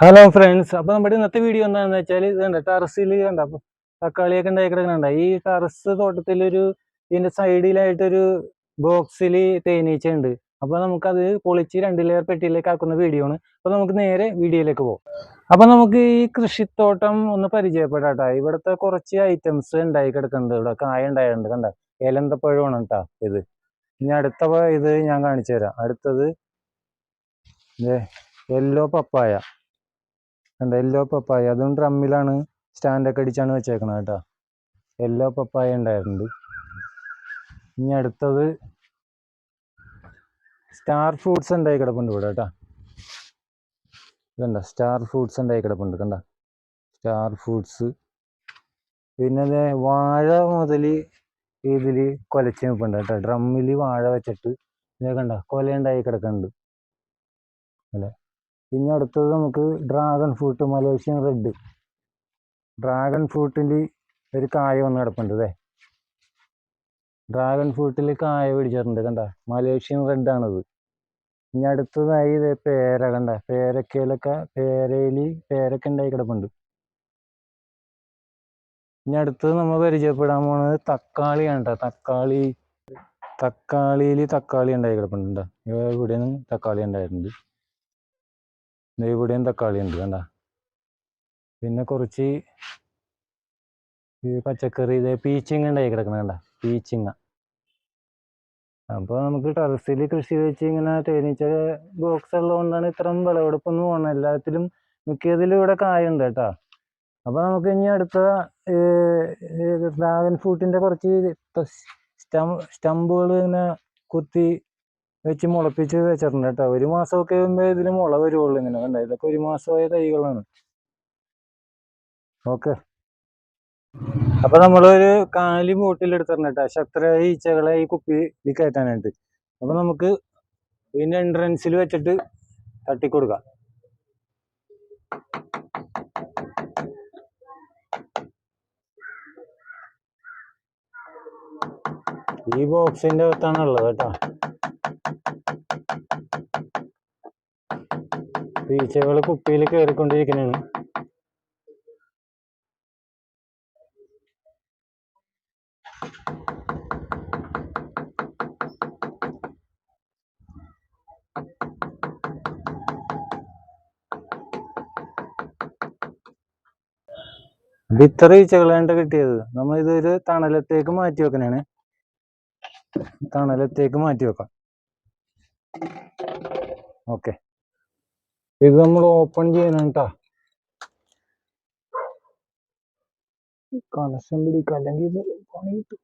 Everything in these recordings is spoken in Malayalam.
ഹലോ ഫ്രണ്ട്സ് അപ്പൊ നമ്മുടെ ഇന്നത്തെ വീഡിയോ എന്താണെന്ന് വെച്ചാൽ ഇത് കണ്ട? ടെറസിൽ കണ്ട? അപ്പൊ തക്കാളിയൊക്കെ ഉണ്ടായി കിടക്കുന്നുണ്ട ഈ ടെറസ് തോട്ടത്തിലൊരു ഇതിന്റെ സൈഡിലായിട്ടൊരു ബോക്സിൽ തേനീച്ച ഉണ്ട് അപ്പൊ നമുക്കത് പൊളിച്ച് രണ്ട് ലെയർ പെട്ടിയിലേക്ക് ആക്കുന്ന വീഡിയോ ആണ്. അപ്പൊ നമുക്ക് നേരെ വീഡിയോയിലേക്ക് പോകും. അപ്പൊ നമുക്ക് ഈ കൃഷിത്തോട്ടം ഒന്ന് പരിചയപ്പെടാട്ടാ. ഇവിടുത്തെ കുറച്ച് ഐറ്റംസ് ഉണ്ടായി കിടക്കുന്നുണ്ട് ഇവിടെ കായ ഉണ്ടായിട്ടുണ്ട് കണ്ട? ഏലന്തപ്പഴമാണ് കേട്ടാ ഇത്. ഇനി അടുത്ത ഇത് ഞാൻ കാണിച്ചു തരാം അടുത്തത് യെല്ലോ പപ്പായ. കണ്ട യെല്ലോ പപ്പായ അതും ഡ്രമ്മിലാണ് സ്റ്റാൻഡൊക്കെ അടിച്ചാണ് വെച്ചേക്കണത് കേട്ടോ. യെല്ലോ പപ്പായ ഉണ്ടായിട്ടുണ്ട്. ഇനി അടുത്തത് സ്റ്റാർ ഫ്രൂട്ട്സ് ഉണ്ടായി കിടപ്പുണ്ട് ഇവിടെ കേട്ടോ. ഇതുണ്ട? സ്റ്റാർ ഫ്രൂട്ട്സ് ഉണ്ടായി കിടപ്പുണ്ട് കണ്ട? സ്റ്റാർ ഫ്രൂട്ട്സ് പിന്നെ ദേ വാഴ മുതൽ ഇതിൽ കൊലച്ച് നിൽപ്പുണ്ട് കേട്ടോ. ഡ്രമ്മിൽ വാഴ വെച്ചിട്ട് ഇതേ കണ്ട? കൊല ഉണ്ടായി കിടക്കുന്നുണ്ട്. അല്ലേ? ഇനി അടുത്തത് നമുക്ക് dragon fruit Malaysian red dragon ഫ്രൂട്ടിൽ ഒരു കായ വന്ന് കിടപ്പുണ്ട് അല്ലേ ഡ്രാഗൺ ഫ്രൂട്ടിൽ കായ പിടിച്ചിട്ടുണ്ട് കണ്ട? മലേഷ്യൻ റെഡ് ആണത്. ഇനി അടുത്തതായി ഇതേ പേര കണ്ട? പേരക്കയിലൊക്കെ പേരയിൽ പേരക്ക ഉണ്ടായി കിടപ്പുണ്ട്. ഇനി അടുത്തത് നമ്മൾ പരിചയപ്പെടാൻ പോണത് തക്കാളിയാണ് കേട്ടോ തക്കാളി തക്കാളിയിൽ തക്കാളി ഉണ്ടായി കിടപ്പുണ്ട് ഇവിടെ നിന്ന് തക്കാളി ഉണ്ടായിട്ടുണ്ട്. ഇവിടെയും തക്കാളി ഉണ്ട് കണ്ട. പിന്നെ കുറച്ച് ഈ പച്ചക്കറി ഇതേ പീച്ചിങ്ങ ഉണ്ടായി കിടക്കണ കണ്ട പീച്ചിങ്ങ. അപ്പോൾ നമുക്ക് ടെറസിൽ കൃഷി വെച്ച് ഇങ്ങനെ തേനീച്ച ബോക്സ് ഉള്ളതുകൊണ്ടാണ് ഇത്രയും വിളവെടുപ്പൊന്നും പോകണം എല്ലാത്തിലും മിക്കതിലും ഇവിടെ കായുണ്ട് കേട്ടോ. അപ്പോൾ നമുക്ക് ഇനി അടുത്ത ഡ്രാഗൺ ഫ്രൂട്ടിന്റെ കുറച്ച് സ്റ്റം സ്റ്റമ്പുകൾ ഇങ്ങനെ കുത്തി വെച്ച് മുളപ്പിച്ച് വെച്ചിട്ടുണ്ട് കേട്ടോ. ഒരു മാസമൊക്കെ ആകുമ്പോൾ ഇതിൽ മുള വരുവുള്ളൂ ഇങ്ങനെ കണ്ട? ഇതൊക്കെ ഒരു മാസമായ തൈകളാണ്. ഓക്കെ. അപ്പൊ നമ്മളൊരു കാലി മൂട്ടിൽ എടുത്തിട്ടുണ്ട് കേട്ടോ. ശക്തരായ ഈച്ചകളെ ഈ കുപ്പിയിൽ കയറ്റാനായിട്ട്. അപ്പൊ നമുക്ക് ഇതിന്റെ എൻട്രൻസിൽ വെച്ചിട്ട് തട്ടിക്കൊടുക്കാം. ഈ ബോക്സിന്റെ അകത്താണ് ഉള്ളത് കേട്ടോ. ഈച്ചകൾ കുപ്പിയിൽ കയറിക്കൊണ്ടിരിക്കുന്നതാണ് ഇത് ഇത്ര ഈച്ചകളാണ്ട് കിട്ടിയത്. നമ്മൾ ഇതൊരു തണലത്തേക്ക് മാറ്റി വെക്കണേ തണലത്തേക്ക് മാറ്റി വെക്കാം. ഓക്കെ. ഇത് നമ്മൾ ഓപ്പൺ ചെയ്യണം കേട്ടാ കണക്ഷൻ പിടിക്കാം. അല്ലെങ്കിൽ ഇത് പണി കിട്ടും.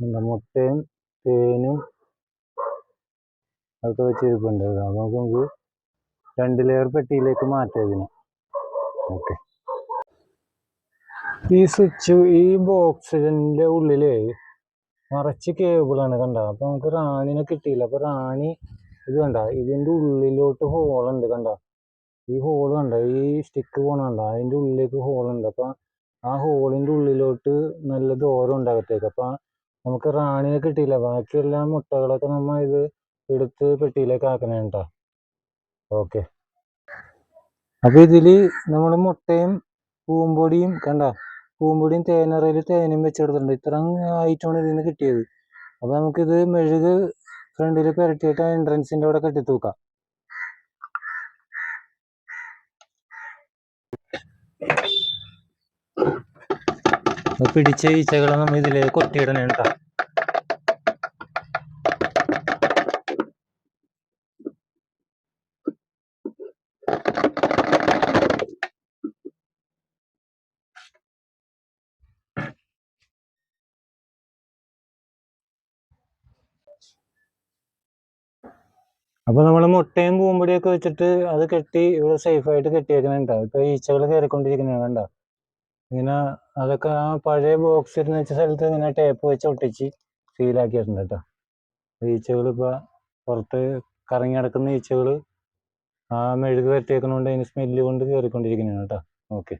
മുട്ടയും തേനും ഒക്കെ വെച്ചിരിപ്പുണ്ട്. ഇത് നമുക്ക് രണ്ട് ലെയർ പെട്ടിയിലേക്ക് മാറ്റാം ഇതിനെ. ഓക്കെ. ഈ സ്വിച്ച് ഈ ബോക്സിന്റെ ഉള്ളിൽ നിറച്ച് കേബിളാണ് കണ്ട? അപ്പൊ നമുക്ക് റാണിനെ കിട്ടിയില്ല. അപ്പോൾ റാണി ഇത് കണ്ട? ഇതിന്റെ ഉള്ളിലോട്ട് ഹോളുണ്ട് കണ്ട? ഈ ഹോൾ കണ്ട? ഈ സ്റ്റിക്ക് പോണ കണ്ട? അതിന്റെ ഉള്ളിലേക്ക് ഹോളുണ്ട് അപ്പൊ ആ ഹോളിന്റെ ഉള്ളിലോട്ട് നല്ല ദൂരം ഉണ്ട് അകത്തേക്ക്. അപ്പൊ നമുക്ക് റാണിയെ കിട്ടിയില്ല. ബാക്കിയെല്ലാ മുട്ടകളൊക്കെ നമ്മ ഇത് എടുത്ത് പെട്ടിയിലേക്ക് ആക്കണേ കേട്ടോ ഓക്കെ. അപ്പൊ ഇതിൽ നമ്മൾ മുട്ടയും പൂമ്പൊടിയും കണ്ട? പൂമ്പൊടിയും തേനറയിൽ തേനും വെച്ചെടുത്തിട്ടുണ്ട്. ഇത്ര ആയിട്ടാണ് ഇതിന് കിട്ടിയത്. അപ്പൊ നമുക്കിത് മെഴുക് ഫ്രണ്ടിൽ പുരട്ടിയിട്ട് എൻട്രൻസിന്റെ അവിടെ കെട്ടി തൂക്കാം. അപ്പൊ പിടിച്ച ഈച്ചകളെ നമ്മൾ ഇതിലേക്ക് കൊട്ടിയിടണേ കേട്ടോ അപ്പൊ നമ്മൾ മുട്ടയും പൂമ്പൊടിയൊക്കെ വെച്ചിട്ട് അത് കെട്ടി ഇവിടെ സേഫ് ആയിട്ട് കെട്ടിയേക്കണുണ്ടോ ഇപ്പൊ ഈച്ചകൾ കയറിക്കൊണ്ടിരിക്കുന്ന കണ്ടോ? ഇങ്ങനെ അതൊക്കെ ആ പഴയ ബോക്സ് ഇരുന്ന് വെച്ച സ്ഥലത്ത് ഇങ്ങനെ ടേപ്പ് വെച്ച് ഒട്ടിച്ച് സീലാക്കിയിട്ടുണ്ട് കേട്ടോ. ഈച്ചകൾ ഇപ്പോൾ പുറത്ത് കറങ്ങി നടക്കുന്ന ഈച്ചകൾ ആ മെഴുക് പറ്റിയേക്കണോണ്ട് അതിന് സ്മെല്ല് കൊണ്ട് കയറിക്കൊണ്ടിരിക്കുന്നതാണ് കേട്ടോ ഓക്കെ